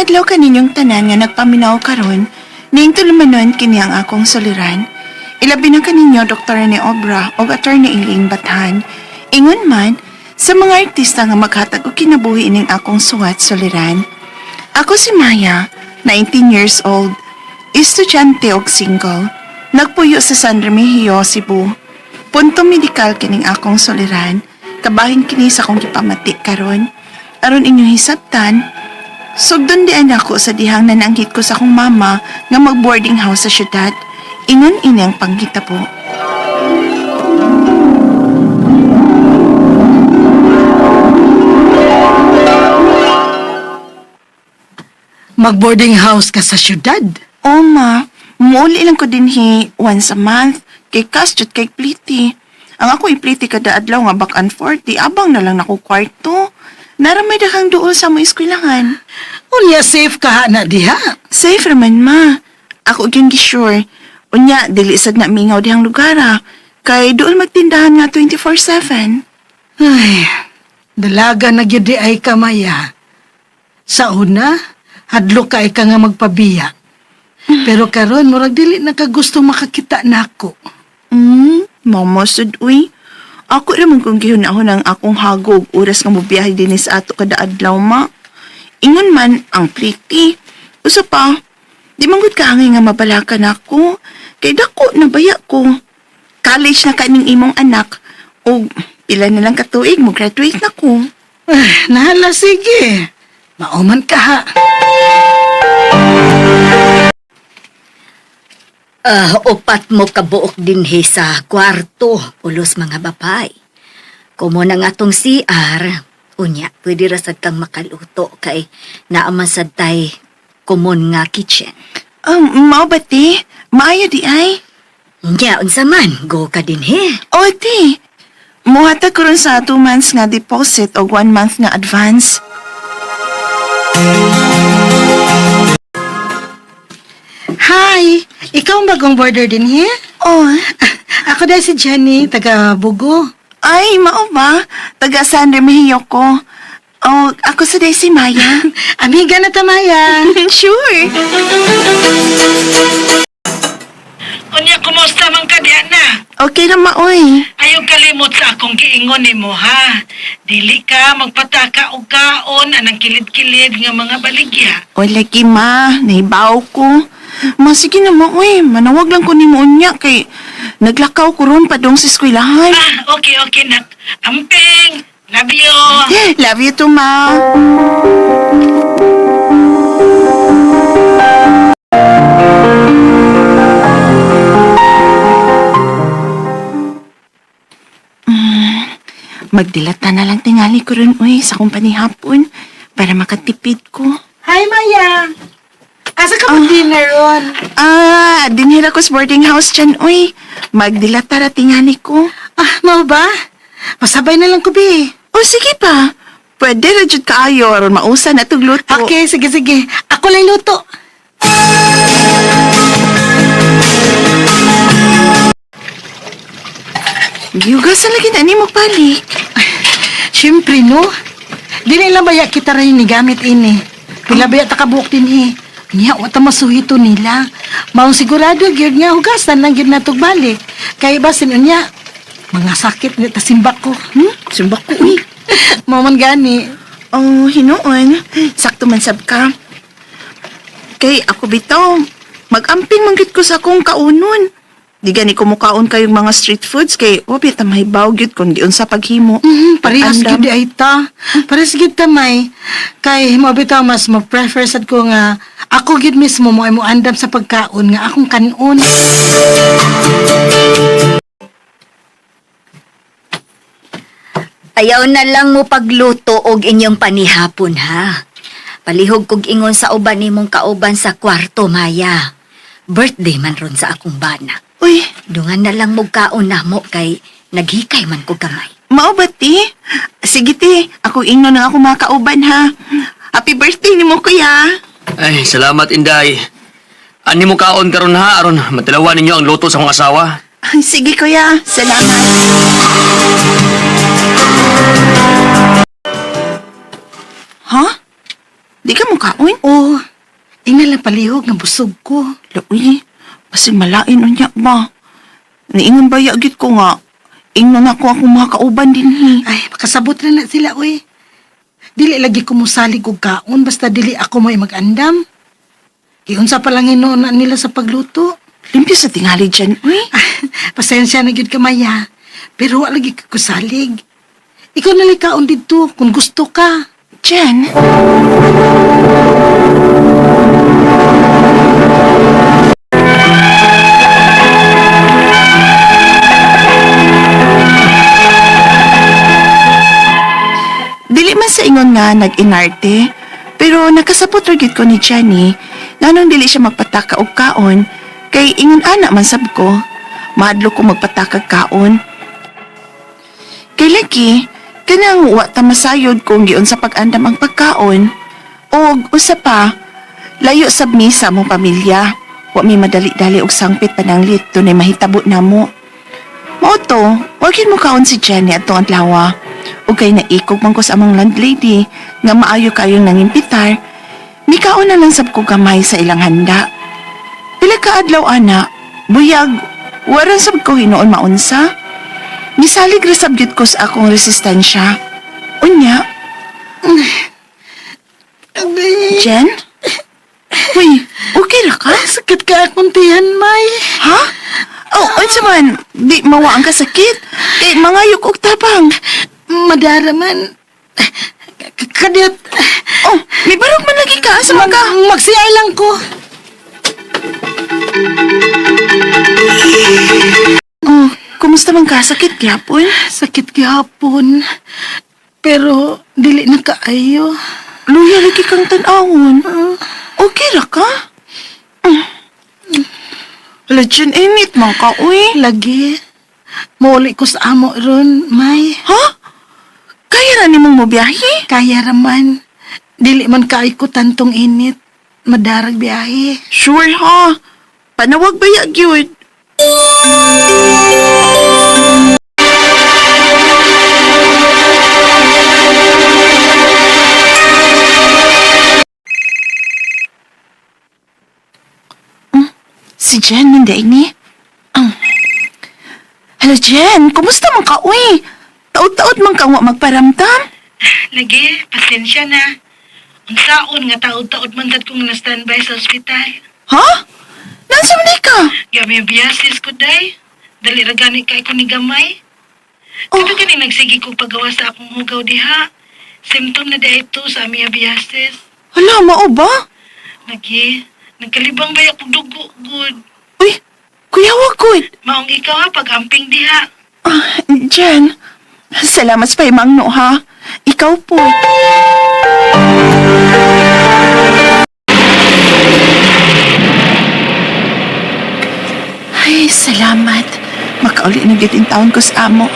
Adlaw kaninyong tanan nga nagpaminaw karon, ning tulumanon kini ang akong soliran. Ilabi na kaninyo Dr. ni Obra o Attorney Iling Bathan. Ingon man, sa mga artista nga maghatag og kinabuhi ining akong suwat soliran. Ako si Maya, 19 years old, estudyante og single. Nagpuyo sa San Remigio, Cebu. Punto medikal kining akong soliran, kabahin kini sa akong gipamati karon. Aron inyong hisabtan, Sugdon di anak ko sa dihang nananghit ko sa akong mama nga mag-boarding house sa syudad. Ingon ini ang panggita po. Mag-boarding house ka sa syudad. O ma, muuli lang ko din hi once a month. Kay Kastut kay Pliti. Ang ako ipliti kada adlaw nga back and forth, di abang na lang nako kwarto. Naramay dakang duol sa mo eskwelahan. Unya safe ka na diha. Safe raman ma. Ako gyud gisure. Unya dili sad na mingaw dihang lugar ah. Kay duol magtindahan nga 24/7. Ay, dalaga na gyud di ay kamaya. Sa una, hadlo ka ay ka nga magpabiya. Pero karon murag dili na ka gusto makakita nako. Hmm, mama sud uy. Ako raman kung gihunahon ang akong hagog oras nga mobiyahe din sa ato kada adlaw ma. Ingon man ang pretty. Usa pa, di man gud kaangay nga mabalakan ako. Kay dako na baya ko. College na kaning imong anak. O pila na lang katuig mo graduate na ko. Ay, nahala sige. Mauman ka ha. Ah, upat mo kabuok din he sa kwarto, ulos mga babay. Kumo na nga tong CR, unya, pwede rasad kang makaluto kay naaman sad tay kumon nga kitchen. Um, mao ba ti? Maayo di ay? Unya, unsa man, go ka din he. O ti, muhatag ko ron sa 2 months nga deposit o 1 month nga advance. Hi! Ikaw ang bagong border din he? Oh, Ako dahil si Jenny, taga Bugo. Ay, mao ba? Taga San Remigio ko. Oh, ako sa si Maya. Amiga na tamaya. sure. Unya, kumusta man ka diyan na? Okay na maoy. Ayaw kalimot sa akong giingon ni mo, ha? Dili ka magpataka og kaon anang kilid-kilid nga mga baligya. O lagi ma, nahibaw ko. Ma, sige na maoy. Manawag lang ko ni mo unya kay naglakaw ko ron padong sa eskwelahan. Ah, okay, okay, nak. Amping! Love you! Love you too, ma. Mm, Magdilata na lang tingali ko rin, uy, sa kumpani hapon para makatipid ko. Hi, Maya! Asa ka mag-dinner ron? Ah, dinhira ko sa boarding house dyan, uy. Magdilata ra tingali ko. Ah, mau ba? Masabay na lang ko, Bi. O sige pa, pwede ra jud kaayo aron mausa na tug luto. Okay, sige, sige. Ako lang luto. Giugasan lagi na ni mo balik. Siyempre, no? Di nila baya kita rin ni gamit ini. Pila baya takabuok din eh. Niya, wata masuhito nila. Maong sigurado, gyud nga hugasan lang gyud natog balik. Kaya ba niya, mga sakit ni tasimbak ko. Hmm? Sumbak ko, uy. Maman gani. Oh, hinuon. Sakto man sab ka. Kay ako bitaw, mag-amping manggit ko sa akong kaunon. Di gani ko mukaon kayong mga street foods kay wapit ta mahibaw gyud kun giun sa paghimo. Mm, parehas gyud di ay ta. Parehas gyud tamay. Kay mo bitaw mas mo prefer sad ko nga ako gyud mismo mo ay mo andam sa pagkaon nga akong kanon. Ayaw na lang mo pagluto og inyong panihapon, ha? Palihog kog ingon sa uban nimong kauban sa kwarto, Maya. Birthday man ron sa akong bana. Uy, Dungan na lang mo kaon na mo kay naghikay man ko gamay. mao ba ti? Sige ti, ako ingno na ako mga kauban ha. Happy birthday ni mo kuya. Ay, salamat Inday. Ani mo kaon karon ha aron matilawan ninyo ang luto sa akong asawa. Ay, Sige kuya, salamat. Ha? Di ka mo kaon? Oh, ingala palihog nga busog ko. Lawi, pasig malain unya ba? Niingon ba yagit ko nga, ingnon ako akong mga kauban din hi. Ay, makasabot na na sila, uy. Dili lagi ko musalig og kaon, basta dili ako may mag-andam. Iyon sa palanginoon na nila sa pagluto. Limpyo sa tingali dyan, uy. Ah, pasensya na gyud ka, Maya. Pero wa lagi ka kusalig. Ikaw na kaon dito kung gusto ka. Jen, sa ingon nga nag-inarte, pero nakasapot ragid ko ni Jenny nga nung dili siya magpataka og kaon, kay ingon ana man sab ko, maadlo ko magpatakag kaon. Kay lagi, kanang wa ta masayod kung giun sa pag-andam ang pagkaon. Og usa pa, layo sab mi sa among pamilya. Wa mi madali-dali og sangpit pananglit tunay mahitabo namo. Mao to, wagin mo kaon si Jenny at tuong adlaw. Ug kay naikog man ko sa among landlady nga maayo kayong nangimpitar, mikaon na lang sab ko gamay sa ilang handa. Pila ka adlaw ana, buyag, waran sab ko hinuon maunsa. Misalig ra sab gyud ko sa akong resistensya. Unya, Jen? Uy, okay ra ka? Sakit ka akong tiyan, May. Ha? Oh, unsa man, di mawaan ka sakit. Eh, mangayok og tabang. Madara man. K- Kadit. Oh, may barog man lagi ka sa mga... Magsiyay lang ko. Oh, kumusta man ka? Sakit gyapon? Sakit gihapon. Pero dili na kaayo. Luya lagi kang tanawon. Okay ra ka? Mm. Legend init man ka, uy. Lagi. Muli ko sa amo ron, May. Ha? Kaya na nimong mobiyahe? Kaya raman. Dili man kaay ko tantong init. Madarag biyahe. Sure ha. Panawag ba ya gyud? Mm, Si Jen, hindi ini. Ah. Hello, Jen. Kumusta man ka, uy? Taod-taod man ka wa magparamdam? Lagi, pasensya na. Ang saon nga taod-taod man dad kong na-standby sa ospital. Ha? Nasa man ka? Ang biyasis ko, day. Dali ra gani kay ko ni gamay. Oh. Kada gani nagsigi ko pagawa sa akong hugaw diha. Symptom na di ito sa aming biyasis. Hala, mao ba? Lagi, nagkalibang ba ako dugo, good. Uy, kuya wagod. Maong ikaw ha, pag-amping diha. Ah, Jen, salamat sa paimangno ha. Ikaw po. Ay, salamat. Makauli na gyud taon ko sa amo.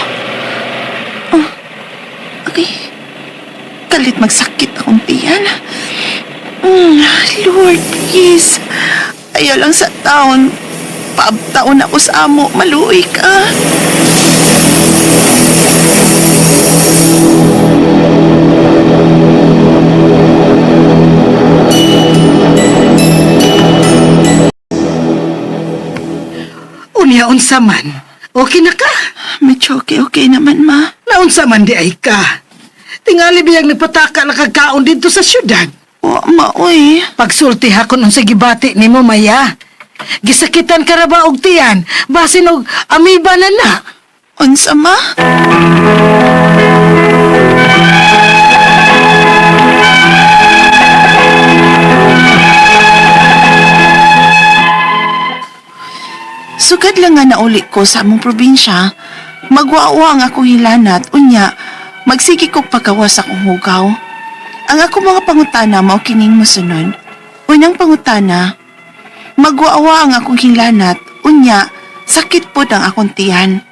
Oh, okay. Kalit magsakit akong tiyan. Mm, Lord, please. Ayaw lang sa taon. Paabtaon ako sa amo. Maluoy ka. Unya unsa man. Okay na ka? Medyo okay-okay naman, ma. Naunsa man di ay ka. Tingali biyang nagpataka na kagkaon dito sa syudad. O, ma, uy. Pagsulti hakon unsa gibati nimo Maya. Gisakitan ka ra ba og tiyan? Basin og amiba na na. Unsa, ma? Sugad lang nga nauli ko sa among probinsya, magwawa ang akong hilanat, unya, magsigi kog pagkawas akong hugaw. Ang ako mga pangutana mao kining mosunod. Unang pangutana, magwawa ang akong hilanat, unya, sakit pod ang akong tiyan.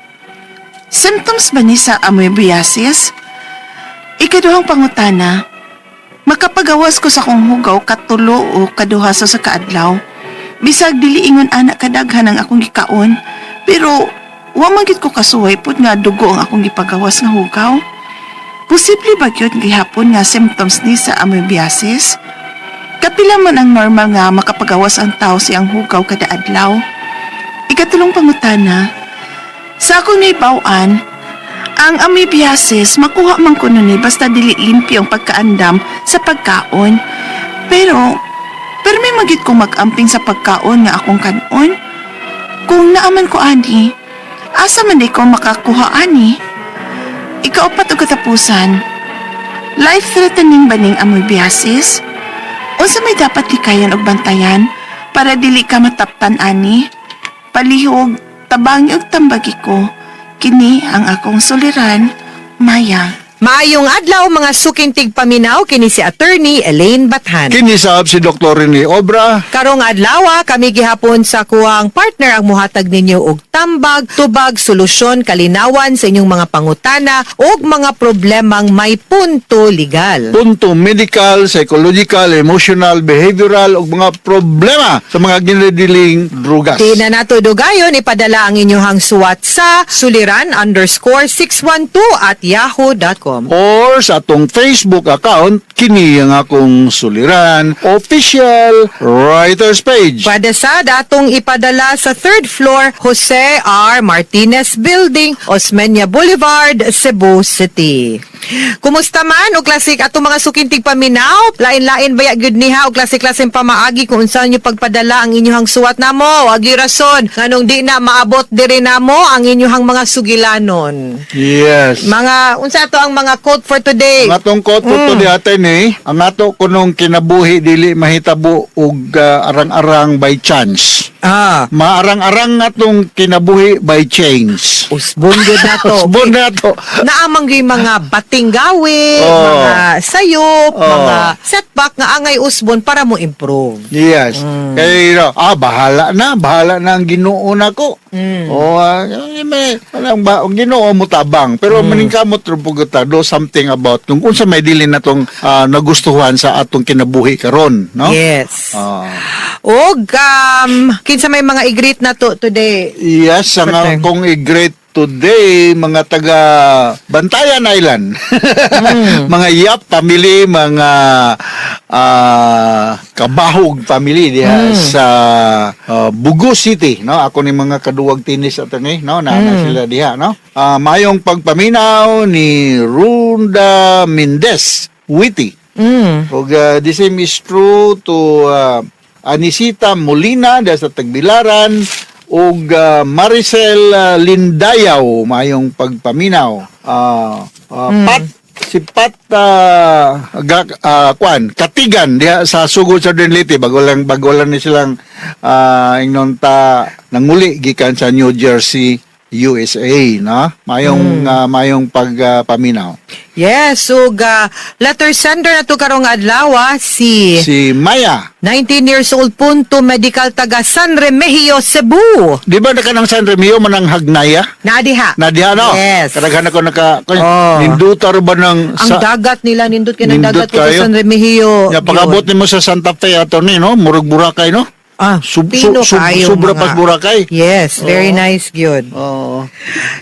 Symptoms ba ni sa amoebiasis? Ikaduhang pangutana, makapagawas ko sa kong hugaw katulo o kaduha sa kaadlaw. Bisag dili ingon anak kadaghan ang akong gikaon, pero wa man gid ko kasuway pud nga dugo ang akong gipagawas nga hugaw. Posible ba gyud gihapon nga symptoms ni sa amoebiasis? Kapila man ang normal nga makapagawas ang tao siyang hugaw kada adlaw. Ikatulong pangutana, sa akong naibawaan, ang amoebiasis makuha man ko nun eh basta dili limpyo ang pagkaandam sa pagkaon. Pero, pero may magit kong mag-amping sa pagkaon nga akong kanon. Kung naaman ko ani, asa man di ko makakuha ani? Ikaapat o katapusan, life-threatening ba ning amoebiasis? Unsa may dapat likayan og bantayan para dili ka mataptan ani? Palihog, tabangi og tambagi ko. Kini ang akong suliran, Maya. Maayong adlaw mga sukintig paminaw kini si attorney Elaine Bathan. Kinisab si Dr. Rene Obra. Karong adlaw kami gihapon sa kuwang partner ang muhatag ninyo og tambag, tubag, solusyon, kalinawan sa inyong mga pangutana ug mga problemang may punto legal. Punto medical, psychological, emotional, behavioral ug mga problema sa mga ginadiling drugas. Di na nato dugayon, ipadala ang inyong suwat sa suliran underscore 612 at yahoo.com. Or sa atong Facebook account, kini ang akong suliran, official writer's page. Pwede sa datong ipadala sa third floor Jose R. Martinez Building, Osmeña Boulevard, Cebu City. Kumusta man o klasik ato mga sukintig paminaw? Lain-lain baya gyud niha o klasik-klaseng pamaagi kung unsa nyo pagpadala ang inyong suwat namo? Wagi rason nganong di na maabot diri namo ang inyong mga sugilanon. Yes. Mga unsa to ang mga quote for today? Ang atong quote po to dihatay ni, ang ato kunong kinabuhi dili mahitabo og ah, arang-arang by chance. Ah, Maarang-arang atong kinabuhi by change. usbon gyud na to. Usbon na to. naamang yung mga bating gawin, Oh. mga sayop, Oh. mga setback nga angay usbon para mo improve. Yes. Kaya no, ah bahala na, bahala na ang Ginoo nako. Mm. O ah, eh, may alang ba ang Ginoo mo tabang pero maningkamot ra pug ta do something about kung unsa may dili natong ah, nagustuhan sa atong kinabuhi karon, no? Yes. Ah, Og um, kinsa may mga i-greet na to today. yes, ang Pateng. akong i-great today mga taga Bantayan Island. mga Yap family, mga ah, Kabahog family diha sa ah, Bugo City, no? Ako ni mga kaduwag tinis ato ni, no? Na na sila diha, no? Ah, mayong pagpaminaw ni Runda Mendez Witty. Mm. Og uh, the same is true to uh, Anisita Molina da sa Tagbilaran ug uh, Maricel uh, Lindayaw mayong pagpaminaw. Uh, uh, Pat si Pat uh, ga, uh, kwan Katigan diha sa Sugod sa Leyte bago lang bago lang ni silang uh, ingnon ta nanguli gikan sa New Jersey USA no mayong uh, mayong pagpaminaw Yes, so uh, letter sender na to karong adlaw ah, si si Maya 19 years old punto medical taga San Remigio, Cebu. Di ba na ka ng San Remio manang hagnaya? Nadiha. Na diha no? Yes. Kadaghan ako naka Oh. nindutar ba ng Ang dagat nila nindot kay ng Nindot dagat ko sa kayo? San Remigio. Ya pagabot nimo sa Santa Fe ato ni no, murag Boracay no? Ah, Sub, pino sub, sub, kayo sobra mga- Boracay. Yes, very nice gyud. Oo.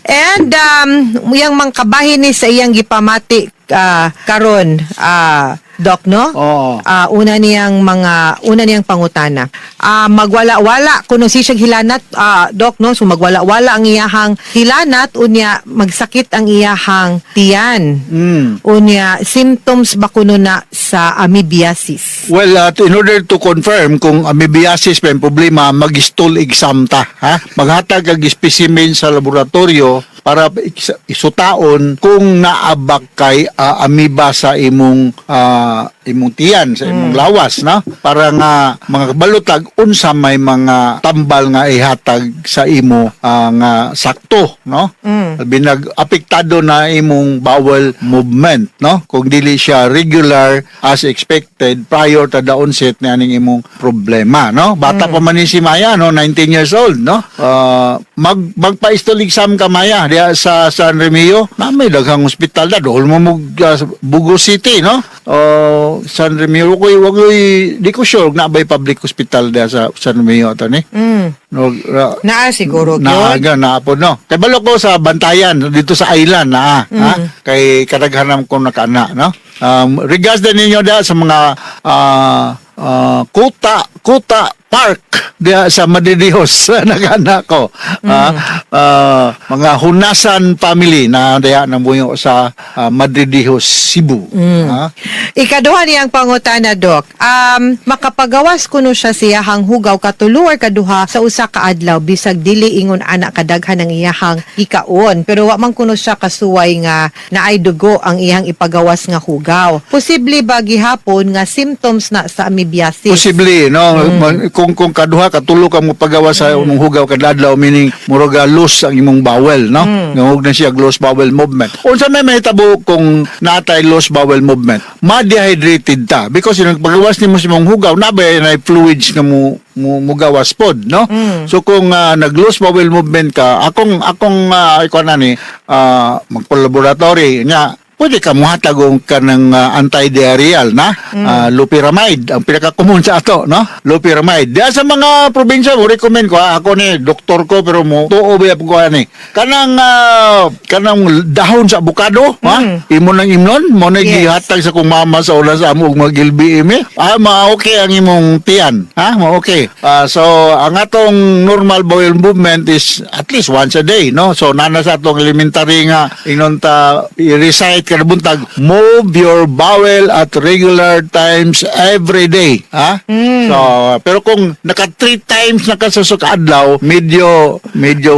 And um yang mga kabahin ni sa iyang gipamati ah, karon ah Doc no? Oo. Ah, una niyang mga una niyang pangutana. Ah, magwala-wala kuno si siya hilanat ah, doc no so magwala-wala ang iyahang hilanat unya magsakit ang iyahang tiyan. Mm. Unya symptoms ba kuno na sa amoebiasis? Well, uh, in order to confirm kung amoebiasis yung problema, mag-stool exam ta. Ha? Maghatag kag specimen sa laboratorio para is- isutaon kung naabak kay uh, amoeba sa imong uh, imong tiyan, sa imong lawas, no? Para nga mga balutag unsa may mga tambal nga ihatag sa imo uh, nga sakto, no? Binag apektado na imong bowel movement, no? Kung dili siya regular as expected prior to the onset na aning imong problema, no? Bata pa man ni si Maya, no? 19 years old, no? Uh, mag magpa-histol exam ka Maya diya sa San Remio. Na may daghang ospital da dool mo mo uh, Bugo City, no? Uh, San Remio ko wag di ko sure na bay public hospital diya sa San Remio ato ni. Mm. No, uh, Naa siguro gyud. Naaga na po no. Kay balo ko sa Bantayan dito sa island na ha. Kay kadaghanan ko nakana no. Um, regards din ninyo da sa mga ah, ah, Kuta Kuta Park diya sa Madidihos nagana ko Ah, ah, mga Hunasan family na diya namuyo sa ah, Madidihos Cebu Ah, Ikaduha niyang pangutana, Dok. Um, makapagawas kuno siya siyahang hugaw katulo or kaduha sa usa ka adlaw bisag dili ingon ana kadaghan ng iyahang ikaon. Pero wa man kuno siya kasuway nga naay dugo ang iyang ipagawas nga hugaw. Posible ba gihapon nga symptoms na sa amoebiasis? Posible, no? Man- Kung kung kaduha katulo ka mo pagawa sa mm. hugaw kada adlaw meaning murag loose ang imong bowel, no? Mm. Ngog na siya loose bowel movement. Unsa may mahitabo kung natay loose bowel movement? Ma-dehydrated ta because yung pagawas nimo sa imong hugaw nabay na fluids nga mo mo mugawas pod, no? So kung ah, nag-loose bowel movement ka, akong akong uh, ikaw na ni ah, magpalaboratory nya pwede ka muhatag og kanang uh, anti-diarrheal na? Ah, loperamide ang pinaka-common sa ato no? Loperamide diya sa mga probinsya mo recommend ko ah, ako ni doktor ko pero mo tuo ba ko ani kanang ah, kanang dahon sa avocado ha? Imo nang imnon mo na Yes. gihatag sa kong mama sa una sa amo ug magilbi imi? Ah ma okay ang imong tiyan ha? Ma okay Ah, so ang atong normal bowel movement is at least once a day no? So nana sa atong elementary nga ingnon ta i-recite kada buntag move your bowel at regular times every day ha? So pero kung naka three times na ka sa adlaw medyo medyo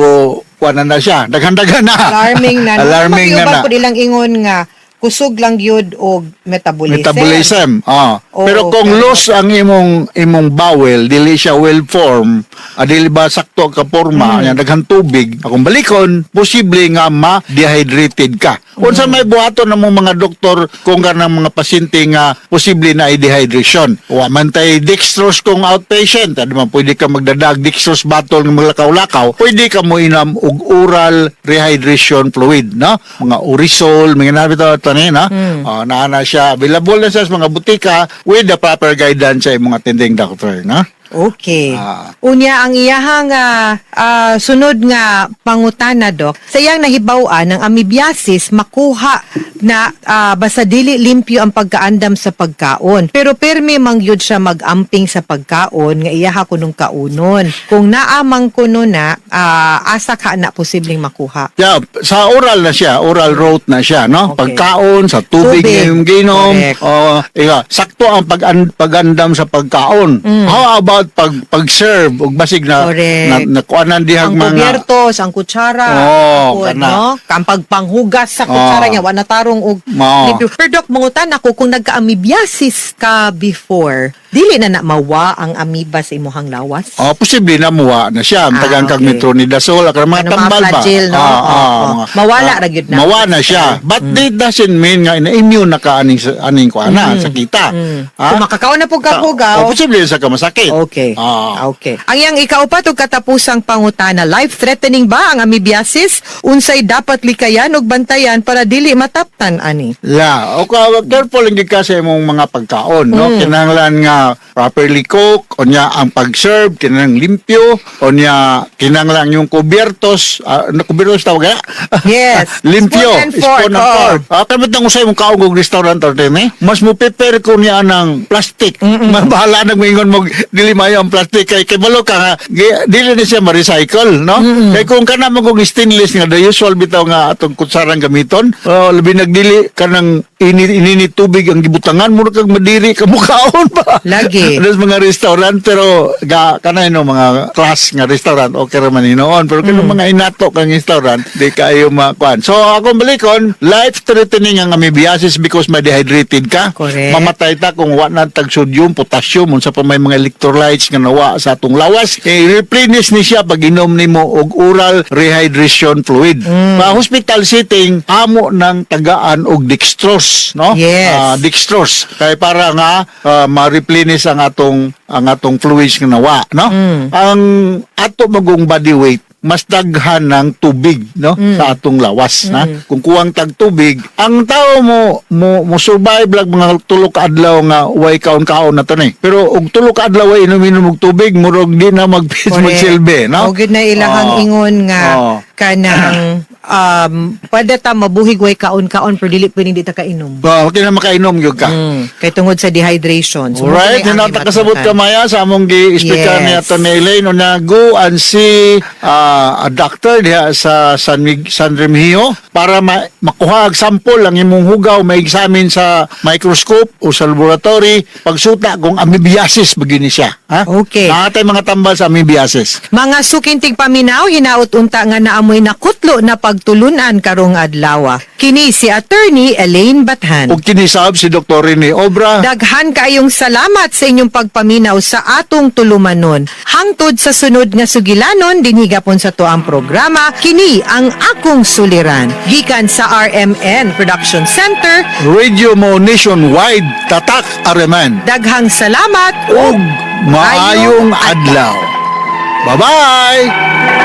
kuha na na siya. Daghan-daghan na. Alarming na. alarming na na. po nilang ingon nga kusog lang yun og metabolism. metabolism. Ah. Oo, pero kung pero- loose ang imong imong bowel, dili siya well form, ah, dili ba sakto ka porma, Mm. daghan tubig, akong balikon, posible nga ma-dehydrated ka. Mm. Unsa may buhaton ng mga doktor kung kanang mga pasyente nga posible na dehydration. Wa man tay dextrose kung outpatient, adi man pwede ka magdadag dextrose bottle nga maglakaw-lakaw, pwede ka mo inam og oral rehydration fluid, no? Mga Urisol, mga nabi to tanin, ha? Ah, naa na siya available na sa mga butika with the proper guidance sa imong attending doctor, no? Okay. Ah. Unya ang iyahang ah, ah, sunod nga pangutana dok, sa iyang nahibaw-an ng amoebiasis makuha na ah, basta dili limpyo ang pagkaandam sa pagkaon. Pero permi mangyud siya magamping sa pagkaon nga iyaha kunong kaunon. Kung naamang kuno na ah, asa ka na posibleng makuha. Yeah, sa oral na siya, oral route na siya, no? Okay. Pagkaon, sa tubig, Tubig. yung ginom, Correct. oh, ika, sakto ang pag pagandam sa pagkaon. How about pag pag-serve ug basig na Correct. na, nakuanan dihang Ang mga kubyertos, ang kutsara, apod, kana. no? Ang pagpanghugas sa kutsara Oo. niya, wala tarong og limpyo. Pero Dok, mangutan ako, kung nagka-amoebiasis ka before, dili na na mawa ang amoeba sa imuhang lawas? Oh, posible na muwa na siya. Ang Ah, tagang kag okay. metronidazole, kag mga Ano, mga tambal ba? no? Ah, ah, Oo. mga- Mawala ah, ra gyud na. Mawa na siya. But it doesn't mean nga na-immune na ka aning, aning ko ana, sa kita. Mm. Ah? Kung makakaon na po ka Oh, hugaw, posible sa ka masakit. Okay. Ah. Okay. Ang iyang ikaupat ug katapusang pangutana, life-threatening ba ang amoebiasis? Unsay dapat likayan ug bantayan para dili mataptan ani? Yeah, o ka careful lang ka sa imong mga pagkaon, no? Mm. Kinahanglan nga properly cook, o niya ang pag-serve kinahanglan limpyo, o niya kinahanglan yung kubyertos, uh, kubyertos tawag na? Yes. limpyo, Spoon and fork, spoon and fork. Ah, kamit nang usay mong kaong og restaurant or eh. Mas mo prepare ko niya ng plastic. Mas bahala nang mingon mo dili mayo ang plastic kay kay balo ka nga gi- dili na siya ma-recycle, no? Kay kung kana mo kung stainless nga the usual bitaw nga atong kutsarang gamiton, oh, labi nagdili ka ng init ininit tubig ang gibutangan mo kag madiri ka mukaon ba? Lagi. There's mga restaurant pero ga kanay no mga class nga restaurant okay ra man hinoon pero kung mga inato kang restaurant di kayo makuan. So ako balikon life threatening ang amoebiasis because may dehydrated ka. Correct. Mamatay ta kung wa na tag sodium, potassium unsa pa may mga electrolytes nga nawa sa atong lawas. Eh, replenish ni siya pag inom nimo og oral rehydration fluid. Mm. Sa hospital setting amo ng tagaan og dextrose, no? Yes. Ah, dextrose kay para nga ah, ma-replenish ang atong ang atong fluids nga nawa no? Ang ato magong body weight mas daghan ng tubig no? Sa atong lawas na? Kung kuwang tag tubig ang tao mo mo, mo survive lang mga tulo ka adlaw nga way kaon kaon na to ni. Pero og tulo ka adlaw way inom-inom og tubig murag di na mag Correct. magsilbi no? O gid na ilahang Oo. ingon nga Oo. Ka ng um, pwede ta mabuhig way kaon-kaon pero dili pwedeng di ta kainom. Ba, okay na makainom gyud ka. Mm, kay tungod sa dehydration. So, Alright, na nakasabot ka maya sa among gi-explica Yes. ni ato ni Elaine na go and see ah, a doctor diha sa San, Mig- San Remigio para ma- makuha ang sample ang imong hugaw ma-examine sa microscope o sa laboratory pagsuta kung amoebiasis begini siya. Ha? Okay. Nakatay mga tambal sa amoebiasis. Mga sukintig paminaw, hinaut unta nga naamoy nakutlo na pagtulunan karong adlaw. Kini si attorney Elaine Bathan. Ug kinisab si Dr. Rene Obra. Daghan kayong salamat sa inyong pagpaminaw sa atong tulumanon. Hangtod sa sunod nga sugilanon, dinhigapon sa to ang programa, kini ang akong suliran. Gikan sa RMN Production Center, Radio Mo Nationwide Tatak Areman. daghang salamat ug maayong adlaw. Bye-bye!